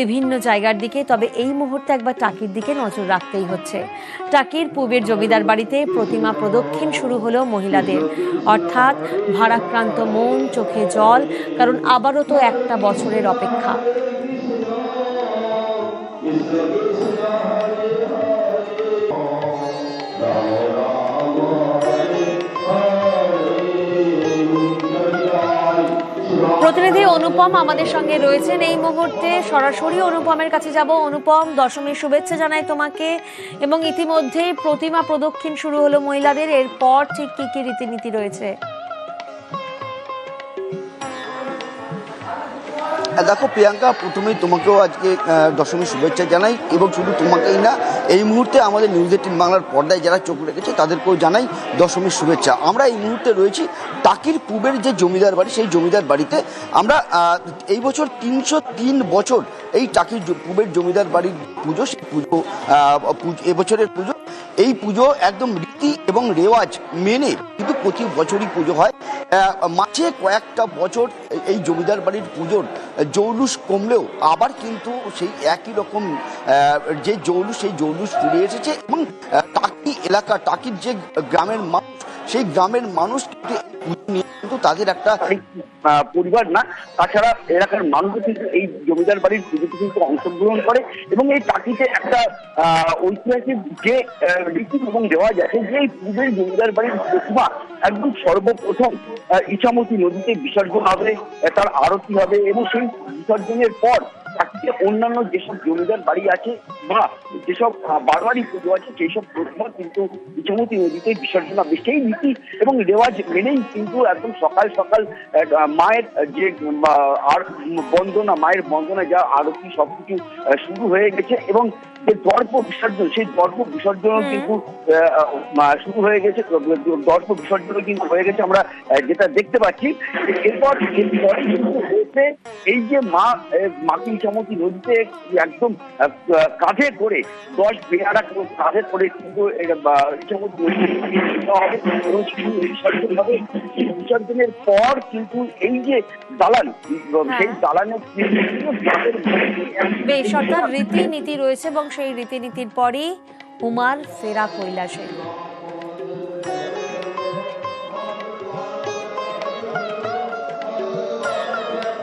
বিভিন্ন জায়গার দিকে, তবে এই মুহূর্তে একবার টাকির দিকে নজর রাখতেই হচ্ছে। টাকির পূবের জমিদার বাড়িতে প্রতিমা প্রদক্ষিণ শুরু হলো মহিলাদের। অর্থাৎ ভারাক্রান্ত মন, চোখে জল, কারণ আবারও তো একটা বছরের অপেক্ষা। প্রতিনিধি অনুপম আমাদের সঙ্গে রয়েছেন এই মুহূর্তে। সরাসরি অনুপমের কাছে যাব। অনুপম, দশমীর শুভেচ্ছা জানাই তোমাকে। এবং ইতিমধ্যে প্রতিমা প্রদক্ষিণ শুরু হলো মহিলাদের। এরপর ঠিক কি কি রীতিনীতি রয়েছে? দেখো প্রিয়াঙ্কা, প্রথমেই তোমাকেও আজকে দশমীর শুভেচ্ছা জানাই এবং শুধু তোমাকেই না, এই মুহূর্তে আমাদের নিউজ এইটিন বাংলার পর্দায় যারা চোখ রেখেছে, তাদেরকেও জানাই দশমীর শুভেচ্ছা। আমরা এই মুহূর্তে রয়েছি টাকির পূবের যে জমিদার বাড়ি, সেই জমিদার বাড়িতে। আমরা এই বছর তিনশো তিন বছর এই টাকির পূবের জমিদার বাড়ির পুজো, সেই পুজো এবছরের পুজো এই পুজো একদম রীতি এবং রেওয়াজ মেনে কিন্তু প্রতি বছরই পুজো হয়। মাঝে কয়েকটা বছর এই জমিদার বাড়ির পুজোর জৌলুস কমলেও আবার কিন্তু সেই একই রকম যে জৌলুস সেই জৌলুস ফিরে এসেছে এবং এলাকা টাকির যে গ্রামের মানুষ, সেই গ্রামের মানুষ নিয়ে কিন্তু তাদের একটা পরিবার না, তাছাড়া এলাকার মানুষও কিন্তু এই জমিদার বাড়ির পুজোতে কিন্তু অংশগ্রহণ করে এবং এই টাকিতে একটা ঐতিহাসিক যে রীতি এবং দেওয়া আছে, যে এই পূজের জমিদার বাড়ির প্রতিমা একদম সর্বপ্রথম ইছামতি নদীতে বিসর্জন হবে তার আরতি হবে এবং সেই বিসর্জনের পর টাকিতে অন্যান্য যেসব জমিদার বাড়ি আছে বা যেসব বারোয়ারি পুজো আছে সেই সব প্রতিমা কিন্তু ইছামতি নদীতে বিসর্জন হবে সেই রীতি এবং রেওয়াজ মেনেই কিন্তু একদম সকাল সকাল মায়ের যে আর বন্দনা মায়ের বন্দনা যা আরতি সবকিছু শুরু হয়ে গেছে এবং যে দর্প বিসর্জন সেই দর্প বিসর্জন কিন্তু শুরু হয়ে গেছে। দর্প বিসর্জন কিন্তু হয়ে গেছে আমরা যেটা দেখতে পাচ্ছি। এরপর এরপরে কিন্তু হয়েছে এই যে মা মাকে ইছামতি নদীতে একদম কাঁধে করে দশ বেহারা কাঁধে করে কিন্তু বিসর্জনের পর কিন্তু এই যে দালান সেই দালানের বেশ অর্থাৎ রীতিনীতি রয়েছে এবং সেই রীতিনীতির পরই উমার ফেরা কৈলাসে।